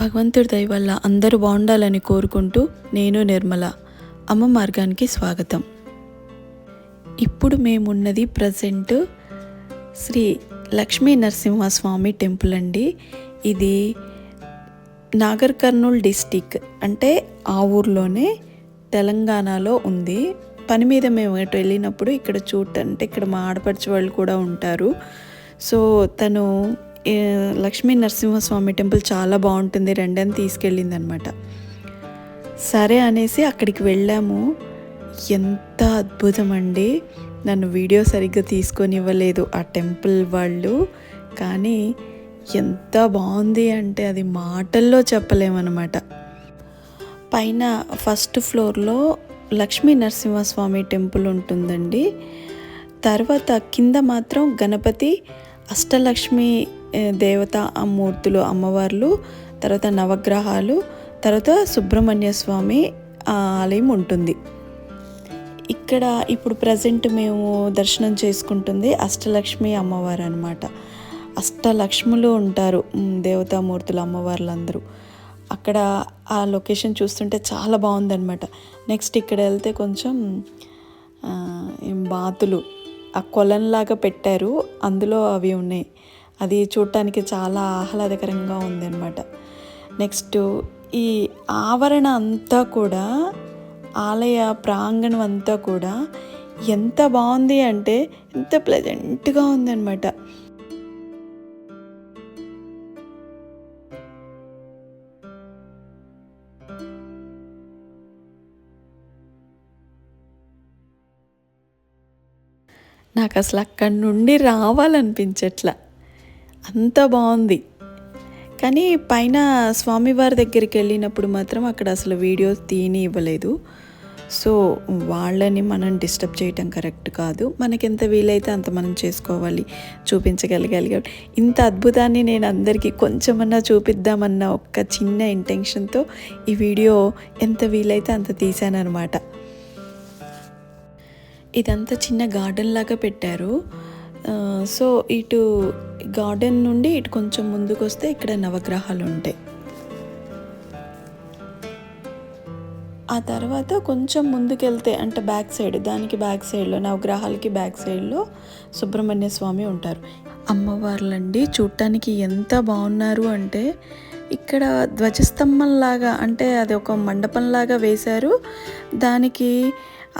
భగవంతుడి దయ వల్ల అందరూ బాగుండాలని కోరుకుంటూ నేను నిర్మల. అమ్మ మార్గానికి స్వాగతం. ఇప్పుడు మేమున్నది ప్రజెంట్ శ్రీ లక్ష్మీ నరసింహస్వామి టెంపుల్ అండి. ఇది నాగర్ కర్నూల్ డిస్టిక్ అంటే ఆ ఊర్లోనే తెలంగాణలో ఉంది. పని మీద మేము అటు వెళ్ళినప్పుడు ఇక్కడ చూడటంటే ఇక్కడ మా ఆడపడిచే వాళ్ళు కూడా ఉంటారు. సో తను లక్ష్మీ నరసింహస్వామి టెంపుల్ చాలా బాగుంటుంది. రెండని తీసుకెళ్ళింది అనమాట సరే అనేసి అక్కడికి వెళ్ళాము. ఎంత అద్భుతం అండి నన్ను వీడియో సరిగ్గా తీసుకొని ఇవ్వలేదు ఆ టెంపుల్ వాళ్ళు. కానీ ఎంత బాగుంది అంటే అది మాటల్లో చెప్పలేమన్నమాట పైన ఫస్ట్ ఫ్లోర్లో లక్ష్మీ నరసింహస్వామి టెంపుల్ ఉంటుందండి. తర్వాత కింద మాత్రం గణపతి అష్టలక్ష్మి దేవత ఆ మూర్తులు అమ్మవార్లు తర్వాత నవగ్రహాలు తర్వాత సుబ్రహ్మణ్య స్వామి ఆ ఆలయం ఉంటుంది. ఇక్కడ ఇప్పుడు ప్రజెంట్ మేము దర్శనం చేసుకుంటుంది అష్టలక్ష్మి అమ్మవారు అనమాట అష్టలక్ష్ములు ఉంటారు దేవతామూర్తులు అమ్మవార్లందరూ. అక్కడ ఆ లొకేషన్ చూస్తుంటే చాలా బాగుందన్నమాట. నెక్స్ట్ ఇక్కడ వెళ్తే కొంచెం బాతులు. ఆ కొలంలాగా పెట్టారు. అందులో అవి ఉన్నాయి. అది చూడటానికి చాలా ఆహ్లాదకరంగా ఉందన్నమాట. నెక్స్ట్ ఈ ఆవరణ అంతా కూడా ఆలయ ప్రాంగణం అంతా కూడా ఎంత బాగుంది అంటే ఎంత ప్లెజెంట్గా ఉందన్నమాట. నాకు అసలు అక్కడి నుండి రావాలనిపించట్లా. అంత బాగుంది. కానీ పైన స్వామివారి దగ్గరికి వెళ్ళినప్పుడు మాత్రం అక్కడ అసలు వీడియోస్ తీని ఇవ్వలేదు. సో వాళ్ళని మనం డిస్టర్బ్ చేయటం కరెక్ట్ కాదు. మనకి ఎంత వీలైతే అంత మనం చేసుకోవాలి. చూపించగలగాలి. కాబట్టి ఇంత అద్భుతాన్ని నేను అందరికీ కొంచెమన్నా చూపిద్దామన్న ఒక చిన్న ఇంటెన్షన్తో ఈ వీడియో ఎంత వీలైతే అంత తీశాను అనమాట ఇదంతా చిన్న గార్డెన్ లాగా పెట్టారు. సో ఇటు గార్డెన్ నుండి ఇటు కొంచెం ముందుకు వస్తే ఇక్కడ నవగ్రహాలు ఉంటాయి. ఆ తర్వాత కొంచెం ముందుకెళ్తే అంటే బ్యాక్ సైడ్ దానికి బ్యాక్ సైడ్లో నవగ్రహాలకి బ్యాక్ సైడ్లో సుబ్రహ్మణ్య స్వామి ఉంటారు. అమ్మవార్లండి చూడటానికి ఎంత బాగున్నారు అంటే ఇక్కడ ధ్వజస్తంభంలాగా అంటే అది ఒక మండపంలాగా వేశారు. దానికి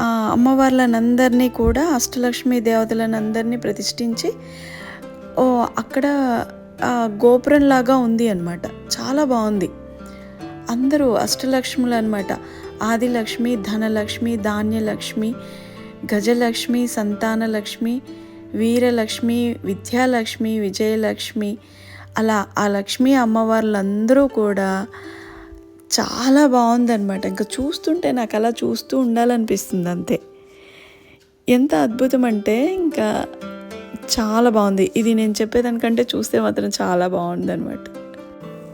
అమ్మవార్లనందరినీ కూడా అష్టలక్ష్మి దేవతలనందరినీ ప్రతిష్ఠించి ఓ అక్కడ గోపురంలాగా ఉంది అనమాట చాలా బాగుంది. అందరూ అష్టలక్ష్ములు అనమాట ఆదిలక్ష్మి ధనలక్ష్మి ధాన్యలక్ష్మి గజలక్ష్మి సంతానలక్ష్మి వీరలక్ష్మి విద్యాలక్ష్మి విజయలక్ష్మి అలా ఆ లక్ష్మీ అమ్మవార్లందరూ కూడా చాలా బాగుందన్నమాట. ఇంకా చూస్తుంటే నాకు అలా చూస్తూ ఉండాలనిపిస్తుంది అంతే. ఎంత అద్భుతం అంటే ఇంకా చాలా బాగుంది. ఇది నేను చెప్పేదానికంటే చూస్తే మాత్రం చాలా బాగుంది అనమాట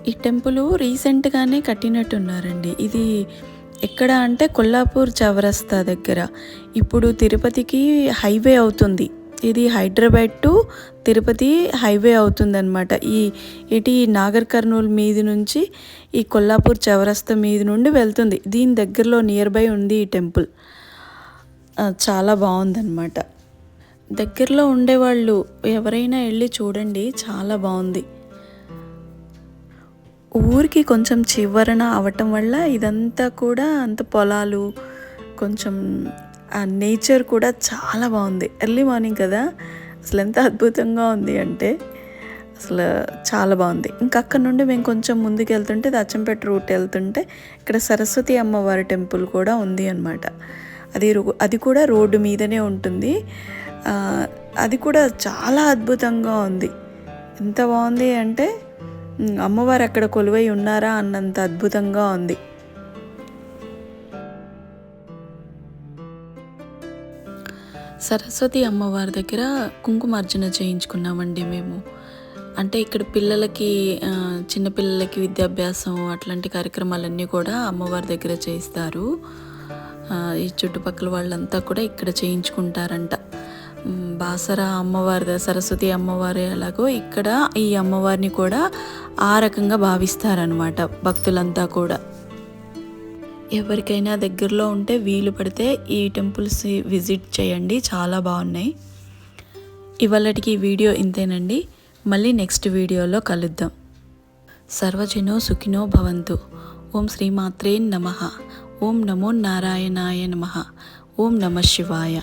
ఈ టెంపుల్ రీసెంట్గానే కట్టినట్టున్నారండి. ఇది ఎక్కడ అంటే కొల్లాపూర్ చౌరస్తా దగ్గర. ఇప్పుడు తిరుపతికి హైవే అవుతుంది. ఇది హైదరాబాద్ టు తిరుపతి హైవే అవుతుందన్నమాట. ఈ ఇటు ఈ నాగర్ కర్నూల్ మీది నుంచి ఈ కొల్లాపూర్ చౌరస్తా మీది నుండి వెళ్తుంది. దీని దగ్గరలో నియర్ బై ఉంది ఈ టెంపుల్. చాలా బాగుందన్నమాట. దగ్గరలో ఉండేవాళ్ళు ఎవరైనా వెళ్ళి చూడండి చాలా బాగుంది. ఊరికి కొంచెం చివరన అవటం వల్ల ఇదంతా కూడా అంత పొలాలు కొంచెం ఆ నేచర్ కూడా చాలా బాగుంది. ఎర్లీ మార్నింగ్ కదా? అసలు ఎంత అద్భుతంగా ఉంది అంటే అసలు చాలా బాగుంది. ఇంకా అక్కడ నుండి మేము కొంచెం ముందుకు వెళ్తుంటే అది అచ్చంపేట రూట్ వెళ్తుంటే ఇక్కడ సరస్వతి అమ్మవారి టెంపుల్ కూడా ఉంది అనమాట అది అది కూడా రోడ్డు మీదనే ఉంటుంది. అది కూడా చాలా అద్భుతంగా ఉంది. ఎంత బాగుంది అంటే అమ్మవారు అక్కడ కొలువై ఉన్నారా అన్నంత అద్భుతంగా ఉంది. సరస్వతి అమ్మవారి దగ్గర కుంకుమార్జన చేయించుకున్నామండి మేము. అంటే ఇక్కడ పిల్లలకి చిన్నపిల్లలకి విద్యాభ్యాసం అట్లాంటి కార్యక్రమాలన్నీ కూడా అమ్మవారి దగ్గర చేయిస్తారు. ఈ చుట్టుపక్కల వాళ్ళంతా కూడా ఇక్కడ చేయించుకుంటారంట. బాసర అమ్మవారి సరస్వతి అమ్మవారి ఎలాగో ఇక్కడ ఈ అమ్మవారిని కూడా ఆ రకంగా భావిస్తారనమాట భక్తులంతా కూడా. ఎవరికైనా దగ్గరలో ఉంటే వీలు పడితే ఈ టెంపుల్స్ విజిట్ చేయండి. చాలా బాగున్నాయి. ఇవాళటికి వీడియో ఇంతేనండి. మళ్ళీ నెక్స్ట్ వీడియోలో కలుద్దాం. సర్వజనో సుఖినో భవంతు. ఓం శ్రీమాత్రే నమ. ఓం నమో నారాయణాయ నమ. ఓం నమ శివాయ.